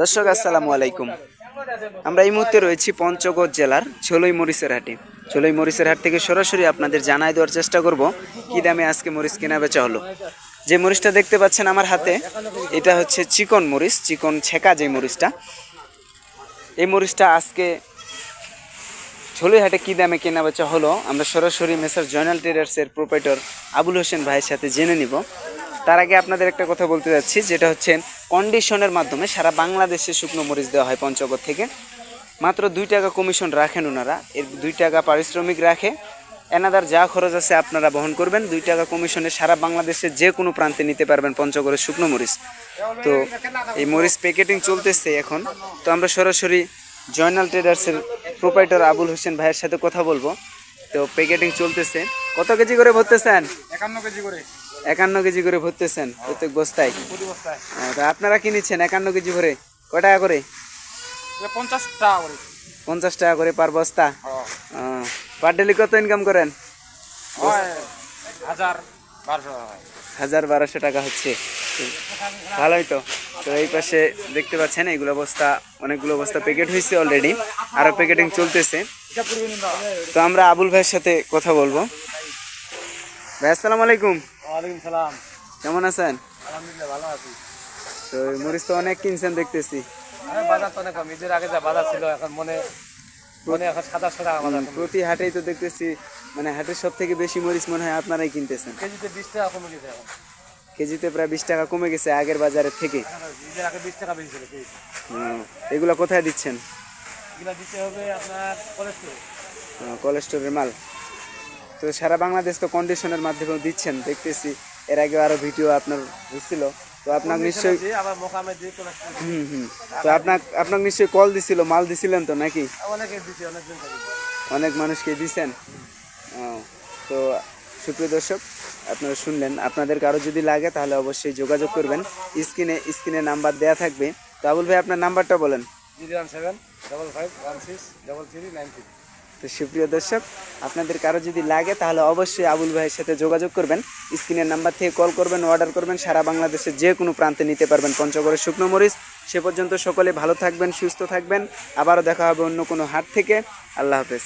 দর্শক, আসসালামু আলাইকুম। আমরা এই মুহূর্তে রয়েছি পঞ্চগড় জেলার ছলই মরিচের হাটে। ছলই মরিচের হাট থেকে সরাসরি আপনাদের জানাই দেওয়ার চেষ্টা করব, কি দামে আজকে মরিচ কেনা বেচা হলো। যে মরিচটা দেখতে পাচ্ছেন আমার হাতে, এটা হচ্ছে চিকন মরিচ, চিকন ছেঁকা যে মরিচটা। এই মরিচটা আজকে ছলই হাটে কী দামে কেনা বেচা হলো, আমরা সরাসরি মেসার জয়নাল ট্রেডার্সের প্রোপাইটর আবুল হোসেন ভাইয়ের সাথে জেনে নিব। তার আগে আপনাদের একটা কথা বলতে যাচ্ছি, যেটা হচ্ছে কন্ডিশনের মাধ্যমে সারা বাংলাদেশে শুকনো মরিচ দেওয়া হয় পঞ্চগড় থেকে। মাত্র দুই টাকা কমিশন রাখেন ওনারা এর দুই টাকা পারিশ্রমিক রাখে। এনাদার যা খরচ আছে আপনারা বহন করবেন, দুই টাকা কমিশনে সারা বাংলাদেশে যে কোনো প্রান্তে নিতে পারবেন পঞ্চগড়ের শুকনো মরিচ। তো এই মরিচ প্যাকেটিং চলতেছে এখন। তো আমরা সরাসরি জয়নাল ট্রেডার্সের প্রোপাইটার আবুল হোসেন ভাইয়ের সাথে কথা বলব। তো প্যাকেটিং চলতেছে। কত কেজি করে ভরতেছেন? একান্ন কেজি করে। একান্ন কেজি করে ভরতেছেন প্রত্যেক বস্তায়। তো আপনারা কি নিচ্ছেন একান্ন কেজি ভরে? কয় টাকা করে? পঞ্চাশ টাকা করে। পঞ্চাশ টাকা করে পার বস্তা? পার ডেলি কত ইনকাম করেন? হয় হাজার বারোশো টাকা হাজার বারোশো টাকা হচ্ছে। ভালোই তো। তো এই পাশে দেখতে পাচ্ছেন এইগুলো বস্তা অনেকগুলো বস্তা প্যাকেট হয়েছে অলরেডি আরও প্যাকেটিং চলতেছে। তো আমরা আবুল ভাইয়ের সাথে কথা বলব। ভাই আসসালামু আলাইকুম। ওয়ালাইকুম সালাম। কেমন আছেন? আলহামদুলিল্লাহ ভালো আছি। তো মরিচ তো অনেক কিনছেন দেখতেছি। বাজার তো অনেক কম। ঈদের আগে যা বাজার ছিল এখন মনে মনে এখন সাতাশশো টাকা বাজার প্রতি হাটেই তো দেখতেছি মানে হাটের সব থেকে বেশি মরিচ মনে হয় আপনারাই কিনতেছেন। কেজিতে বিশ টাকা কমে গেছে এখন। কেজিতে প্রায় বিশ টাকা কমে গেছে আগের বাজারের থেকে। ঈদের আগে বিশ টাকা বেশি ছিল এগুলো কোথায় দিচ্ছেন? এগুলো দিতে হবে আপনার কলেজ স্টোরের মাল। তো সারা বাংলাদেশ তো কন্ডিশনের মাধ্যমেও দিচ্ছেন দেখতেছি। এর আগে আরও ভিডিও আপনার হচ্ছিল তো আপনার নিশ্চয়ই হুম হুম। তো আপনার আপনার নিশ্চয়ই কল দিছিল মাল দিছিলেন তো নাকি? অনেকে মানুষকে দিছেন? ও, তো সুপ্রিয় দর্শক আপনারা শুনলেন। আপনাদের কারও যদি লাগে তাহলে অবশ্যই যোগাযোগ করবেন। স্ক্রিনে স্ক্রিনে নাম্বার দেয়া থাকবে। তো আবুল ভাই আপনার নাম্বারটা বলেন। Zero one seven double five one six double three nine three. তো সুপ্রিয় দর্শক, আপনাদের কারও যদি লাগে, তাহলে অবশ্যই আবুল ভাইয়ের সাথে যোগাযোগ করবেন। স্ক্রিনের নাম্বার থেকে কল করবেন, অর্ডার করবেন, সারা বাংলাদেশের যে কোনো প্রান্তে নিতে পারবেন পঞ্চগড়ের শুকনো মরিচ। সে পর্যন্ত সকলে ভালো থাকবেন, সুস্থ থাকবেন। আবারও দেখা হবে অন্য কোনো হাট থেকে। আল্লাহ হাফেজ।